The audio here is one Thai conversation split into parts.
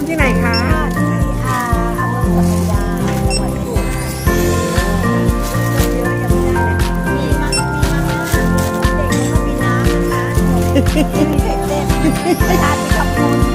มที่ไหนคะที่อาอำเภอสัพยาจังหวัดเพชรบูรณ์มีมามีมาม่าเด็กก็มีน้ำนะคะมีเด็กเด็กทานไปกับ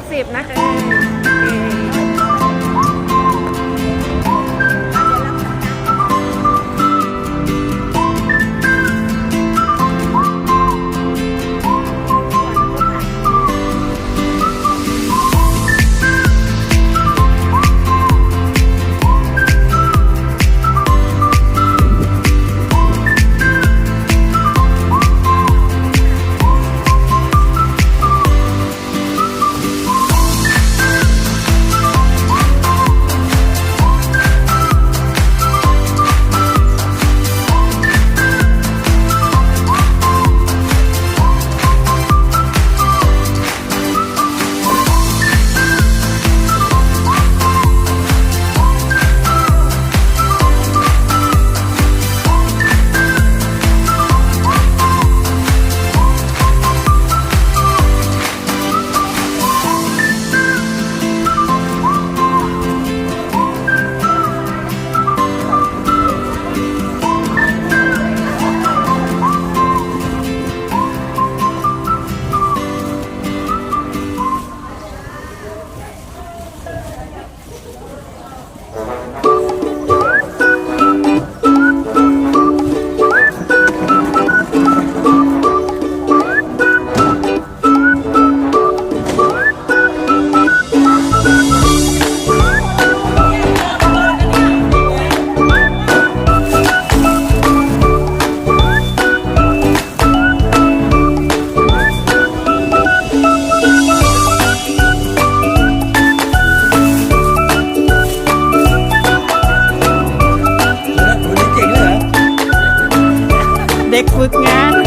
90 นะคะ quốc ngàn